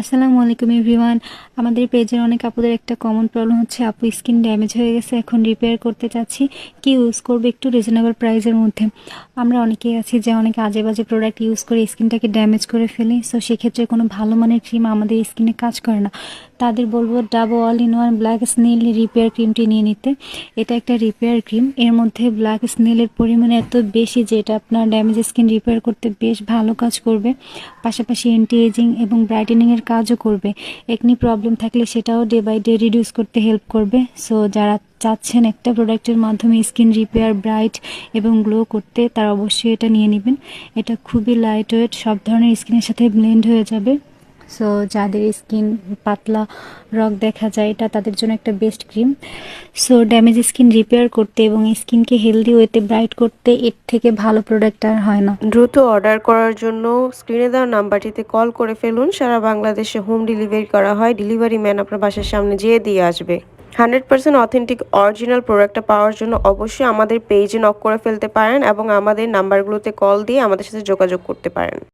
আসসালামু আলাইকুম এভরিওয়ান। আমাদের পেজের অনেক আপুদের একটা কমন প্রবলেম হচ্ছে, আপু স্কিন ড্যামেজ হয়ে গেছে, এখন রিপেয়ার করতে চাচ্ছি। কি ইউজ করব একটু রিজনেবল প্রাইসের মধ্যে। আমরা অনেকেই আছি যে অনেক আজে বাজে প্রোডাক্ট ইউজ করে স্কিনটাকে ড্যামেজ করে ফেলি সো সেক্ষেত্রে কোনো ভালো মানের ক্রিম আমাদের স্কিনে কাজ করে না। তাদের বলব Dabo all in one black snail repair ক্রিমটি নিয়ে নিতে। এটা একটা রিপেয়ার ক্রিম এর মধ্যে ব্ল্যাক স্নেলের পরিমাণ এত বেশি যে এটা আপনার ড্যামেজ স্কিন রিপেয়ার করতে বেশ ভালো কাজ করবে। পাশাপাশি অ্যান্টি এজিং এবং ব্রাইটেনিংয়ের কাজও করবে। একনি প্রবলেম থাকলে সেটাও ডে বাই ডে রিডিউস করতে হেল্প করবে। সো যারা চাচ্ছেন একটা প্রোডাক্টের মাধ্যমে স্কিন রিপেয়ার ব্রাইট এবং গ্লো করতে, তারা অবশ্যই এটা নিয়ে নেবেন। এটা খুবই লাইট ওয়েট সব ধরনের স্কিনের সাথে ব্লেন্ড হয়ে যাবে। সো যাদের স্কিন পাতলা রক দেখা যায়, এটা তাদের জন্য একটা best cream so damage skin repair করতে এবং স্কিনকে হেলদি ওয়েতে ব্রাইট করতে এর থেকে ভালো প্রোডাক্ট আর হয় না। দ্রুত অর্ডার করার জন্য স্ক্রিনে দেওয়া নাম্বারটিতে কল করে ফেলুন। সারা বাংলাদেশে হোম ডেলিভারি করা হয়। ডেলিভারি ম্যান আপনার বাসার সামনে যেয়ে দিয়ে আসবে। হান্ড্রেড পার্সেন্ট অথেন্টিক অরিজিনাল প্রোডাক্টটা পাওয়ার জন্য অবশ্যই আমাদের পেজে নক করে ফেলতে পারেন এবং আমাদের নাম্বারগুলোতে কল দিয়ে আমাদের সাথে যোগাযোগ করতে পারেন।